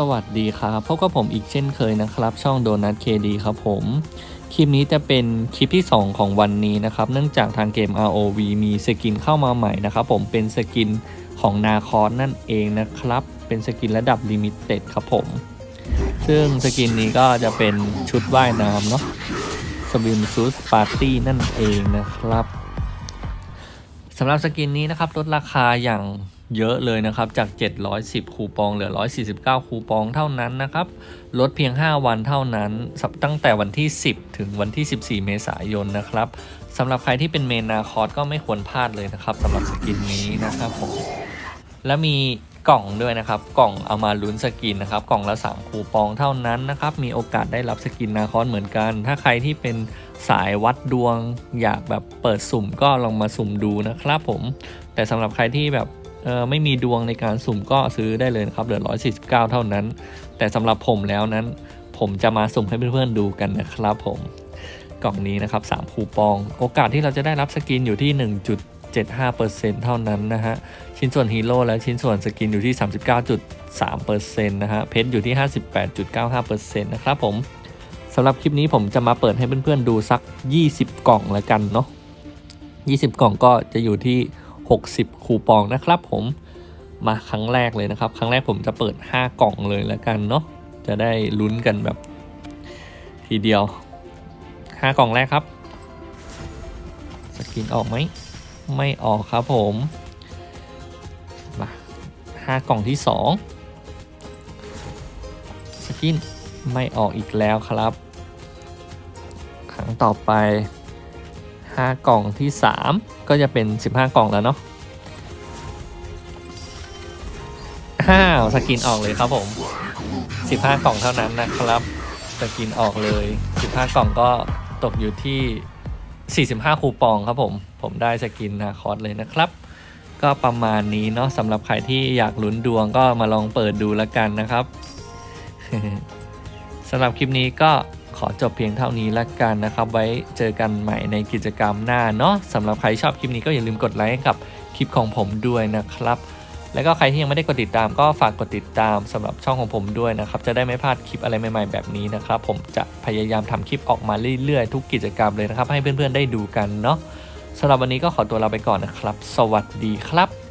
สวัสดีครับพบกับผมอีกเช่นเคยนะครับ ช่องโดนัทเคดีครับผม คลิปนี้จะเป็นคลิปที่ 2 ของวันนี้นะครับ เนื่องจากทางเกม ROV มีสกินเข้ามาใหม่นะครับ ผมเป็นสกินของนาคอสนั่นเองนะครับ เป็นสกินระดับลิมิเต็ดครับผม ซึ่งสกินนี้ก็จะเป็นชุดว่ายน้ำเนาะสวิมซูสปาร์ตี้นั่นเองนะครับสำหรับสกินนี้นะครับลดราคาอย่าง เยอะเลยนะครับจาก 710 คูปองเหลือ 149 คูปองเท่านั้นนะครับลดเพียง 5 วันเท่านั้นสัปตั้งแต่วันที่ 10 ถึงวันที่ 14 เมษายนนะครับสำหรับใครที่เป็นเมนาคอร์สก็ไม่ควรพลาดเลยนะครับสำหรับสกินนี้นะครับผมและมีกล่องด้วยนะครับ กล่องเอามาลุ้นสกินนะครับ กล่องละ 3 คูปองเท่านั้นนะครับ มีโอกาสได้รับสกินนาคอนเหมือนกัน ถ้าใครที่เป็นสายวัดดวง อยากแบบเปิดสุ่มก็ลองมาสุ่มดูนะครับผม แต่สำหรับใครที่แบบ ไม่มีดวงในการสุ่มก็ซื้อได้เลยนะครับเหลือ 149 เท่านั้น แต่สำหรับผมแล้วนั้น ผมจะมาสุ่มให้เพื่อนๆดูกันนะครับผมกล่องนี้นะครับ 3 คูปอง โอกาสที่เราจะได้รับสกินอยู่ที่ 1.75%เท่านั้นนะฮะ ชิ้นส่วนฮีโร่และชิ้นส่วนสกินอยู่ที่ 39.3%นะฮะ เพชรอยู่ที่ 58.95%นะครับผมสำหรับคลิปนี้ผมจะมาเปิดให้เพื่อนๆดูสัก 20 กล่องแล้วกันเนาะ20 กล่องก็จะอยู่ที่ 60 คูปองนะครับผมมาครั้งแรกเลยนะครับ ครั้งแรกผมจะเปิด 5 กล่องเลยแล้วกันเนาะจะได้ลุ้นกันแบบ ทีเดียว 5 กล่องแรกครับ สกินออกไหม ไม่ออกครับผมมาห้ากล่องที่สองสกินไม่ออกอีกแล้วครับ ครั้งต่อไป ห้ากล่องที่สามก็จะเป็นสิบห้ากล่องแล้วเนาะห้าวสกินออกเลยครับผมสิบห้ากล่องเท่านั้นนะครับ สกินออกเลยสิบห้ากล่องก็ตกอยู่ที่ 45 คูปองครับผม ผมได้สกินนาคอสเลยนะครับ ก็ประมาณนี้เนาะสำหรับใครที่อยากลุ้นดวงก็มาลองเปิดดูแล้วกันนะครับสำหรับคลิปนี้ก็ ขอจบเพียงเท่านี้แล้วกันนะครับ ไว้เจอกันใหม่ในกิจกรรมหน้าเนาะสำหรับใครชอบคลิปนี้ก็อย่าลืมกดไลค์กับคลิปของผมด้วยนะครับ แล้วก็ใครที่ยังไม่ได้กดติดตามก็ฝากกดติดตามสำหรับช่องของผมด้วยนะครับ จะได้ไม่พลาดคลิปอะไรใหม่ๆแบบนี้นะครับ ผมจะพยายามทำคลิปออกมาเรื่อยๆ ทุกกิจกรรมเลยนะครับ ให้เพื่อนๆได้ดูกันเนาะสำหรับวันนี้ก็ขอตัวลาไปก่อนนะครับ สวัสดีครับ